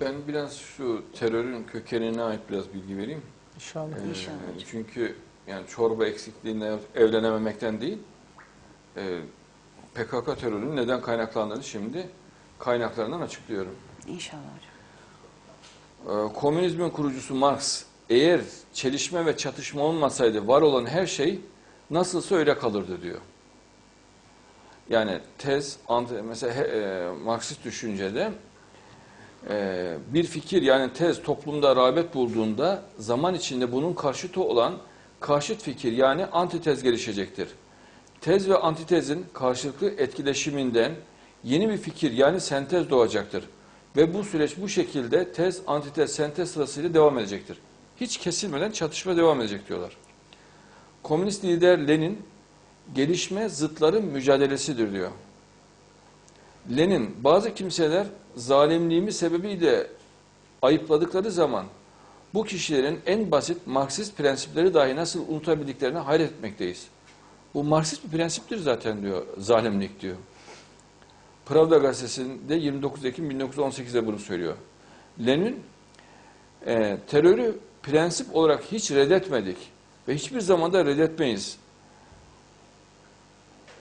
Ben biraz şu terörün kökenine ait biraz bilgi vereyim. İnşallah. Ee, İnşallah. Çünkü yani çorba eksikliğinden evlenememekten değil, e, PKK terörünün neden kaynaklandığını şimdi kaynaklarından açıklıyorum. İnşallah hocam. Ee, komünizmin kurucusu Marx, eğer çelişme ve çatışma olmasaydı var olan her şey nasılsa öyle kalırdı diyor. Yani tez, anti, mesela he- e, Marksist düşüncede e, bir fikir yani tez toplumda rağbet bulduğunda zaman içinde bunun karşıtı olan karşıt fikir yani antitez gelişecektir. Tez ve antitezin karşılıklı etkileşiminden yeni bir fikir yani sentez doğacaktır. Ve bu süreç bu şekilde tez, antitez, sentez sırasıyla devam edecektir. Hiç kesilmeden çatışma devam edecek diyorlar. Komünist lider Lenin, gelişme zıtların mücadelesidir diyor. Lenin, bazı kimseler zalimliğimi sebebiyle ayıpladıkları zaman bu kişilerin en basit Marksist prensipleri dahi nasıl unutabildiklerine hayret etmekteyiz. Bu Marksist bir prensiptir zaten diyor, zalimlik diyor. Pravda gazetesinde 29 Ekim 1918'de bunu söylüyor. Lenin e, terörü prensip olarak hiç reddetmedik ve hiçbir zaman da reddetmeyiz.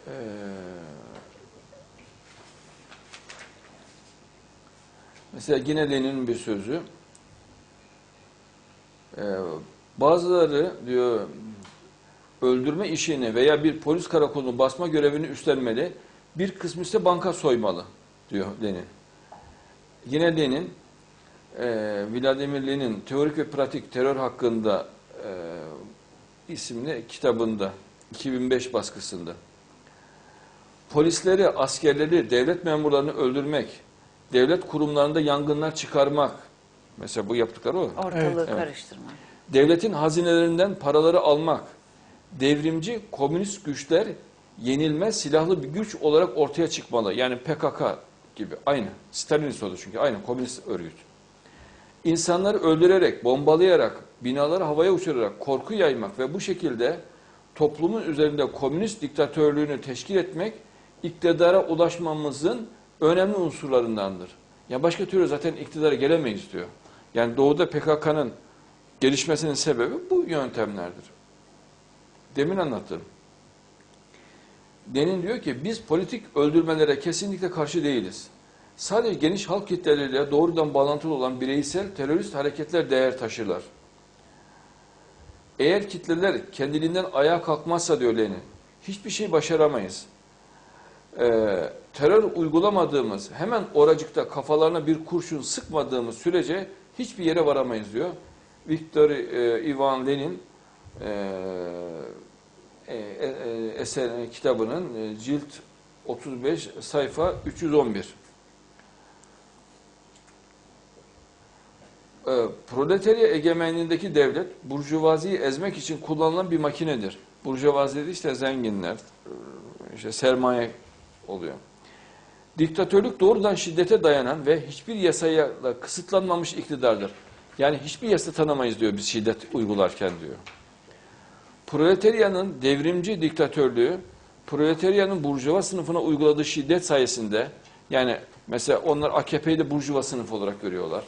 E, mesela yine Lenin'in bir sözü. E, bazıları diyor öldürme işini veya bir polis karakolunu basma görevini üstlenmeli. Bir kısmı ise banka soymalı diyor Lenin. Yine Lenin, e, Vladimir Lenin Teorik ve Pratik Terör Hakkında e, isimli kitabında 2005 baskısında polisleri, askerleri, devlet memurlarını öldürmek, devlet kurumlarında yangınlar çıkarmak, mesela bu yaptıkları o. Ortalığı Evet. karıştırma. Devletin hazinelerinden paraları almak, devrimci komünist güçler yenilmez silahlı bir güç olarak ortaya çıkmalı. Yani PKK gibi aynı. Stalinist oldu çünkü aynı komünist örgüt. İnsanları öldürerek, bombalayarak, binaları havaya uçurarak korku yaymak ve bu şekilde toplumun üzerinde komünist diktatörlüğünü teşkil etmek iktidara ulaşmamızın önemli unsurlarındandır. Ya başka türlü zaten iktidara gelemeyiz diyor. Yani doğuda PKK'nın gelişmesinin sebebi bu yöntemlerdir. Demin anlattım. Lenin diyor ki biz politik öldürmelere kesinlikle karşı değiliz. Sadece geniş halk kitleleriyle doğrudan bağlantılı olan bireysel terörist hareketler değer taşırlar. Eğer kitleler kendiliğinden ayağa kalkmazsa diyor Lenin, hiçbir şey başaramayız. Ee, terör uygulamadığımız, hemen oracıkta kafalarına bir kurşun sıkmadığımız sürece hiçbir yere varamayız diyor. Viktor e, Ivan Lenin e, e, e, eser kitabının e, cilt 35 sayfa 311. E, proletarya egemenliğindeki devlet burjuvaziyi ezmek için kullanılan bir makinedir. Burjuvazi işte zenginler, e, işte sermaye oluyor. Diktatörlük doğrudan şiddete dayanan ve hiçbir yasaya kısıtlanmamış iktidardır. Yani hiçbir yasa tanımayız diyor biz şiddet uygularken diyor. Proletaryanın devrimci diktatörlüğü, proletaryanın burjuva sınıfına uyguladığı şiddet sayesinde, yani mesela onlar AKP'yi de burjuva sınıfı olarak görüyorlar.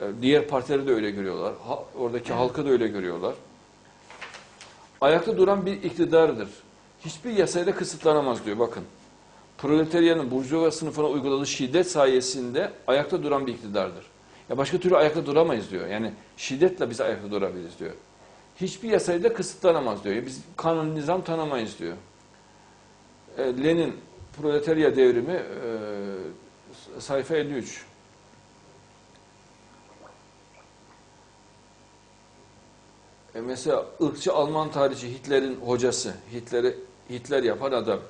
Ee, Diğer partileri de öyle görüyorlar. Oradaki halkı da öyle görüyorlar. Ayakta duran bir iktidardır. Hiçbir yasayla kısıtlanamaz diyor bakın. Proletaryanın burjuva sınıfına uyguladığı şiddet sayesinde ayakta duran bir iktidardır. Ya başka türlü ayakta duramayız diyor. Yani şiddetle biz ayakta durabiliriz diyor. Hiçbir yasayla kısıtlanamaz diyor. Biz kanun nizam tanımayız diyor. E, Lenin Proletarya Devrimi e, sayfa 53. E, mesela ırkçı Alman tarihçi Hitler'in hocası, Hitler'i Hitler yapan adam.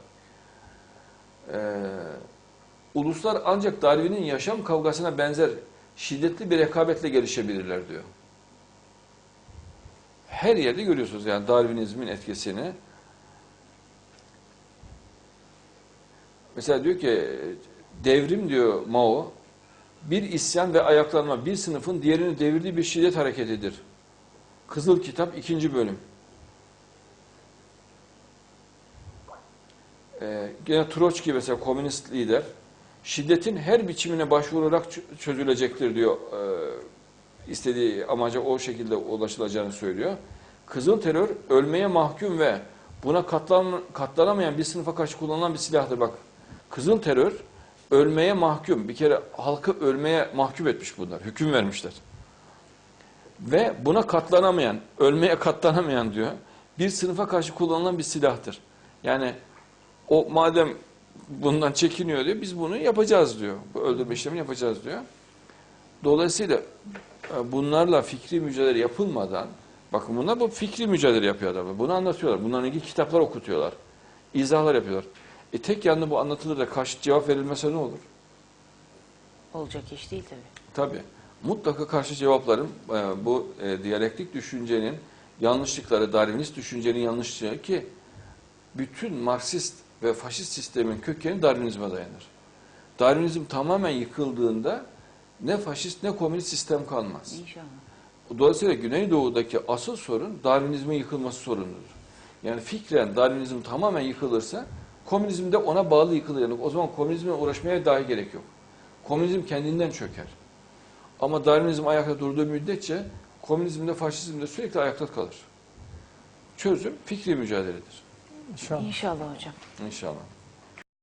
E, uluslar ancak Darwin'in yaşam kavgasına benzer şiddetli bir rekabetle gelişebilirler diyor. Her yerde görüyorsunuz yani Darwinizmin etkisini. Mesela diyor ki devrim diyor Mao bir isyan ve ayaklanma bir sınıfın diğerini devirdiği bir şiddet hareketidir. Kızıl Kitap ikinci bölüm. Ee, gene Troçki mesela komünist lider şiddetin her biçimine başvurularak ç- çözülecektir diyor. Ee, istediği amaca o şekilde ulaşılacağını söylüyor. Kızıl terör ölmeye mahkum ve buna katlan, katlanamayan bir sınıfa karşı kullanılan bir silahdır. Bak kızıl terör ölmeye mahkum. Bir kere halkı ölmeye mahkum etmiş bunlar. Hüküm vermişler. Ve buna katlanamayan, ölmeye katlanamayan diyor. Bir sınıfa karşı kullanılan bir silahtır. Yani o madem bundan çekiniyor diyor, biz bunu yapacağız diyor. Bu öldürme işlemini yapacağız diyor. Dolayısıyla e, bunlarla fikri mücadele yapılmadan, bakın bunlar bu fikri mücadele yapıyor adamlar. Bunu anlatıyorlar. Bunlarla ilgili kitaplar okutuyorlar. izahlar yapıyorlar. E tek yanlı bu anlatılır da karşı cevap verilmese ne olur? Olacak iş değil tabii. Tabii. Mutlaka karşı cevapların e, bu e, diyalektik düşüncenin yanlışlıkları, Darwinist düşüncenin yanlışlığı ki bütün Marksist ve faşist sistemin kökeni Darwinizme dayanır. Darwinizm tamamen yıkıldığında ne faşist ne komünist sistem kalmaz. İnşallah. Dolayısıyla Güneydoğu'daki asıl sorun Darwinizmin yıkılması sorunudur. Yani fikren Darwinizm tamamen yıkılırsa komünizm de ona bağlı yıkılır. O zaman komünizmle uğraşmaya dahi gerek yok. Komünizm kendinden çöker. Ama Darwinizm ayakta durduğu müddetçe komünizm de faşizm de sürekli ayakta kalır. Çözüm fikri mücadeledir. İnşallah. İnşallah hocam. İnşallah.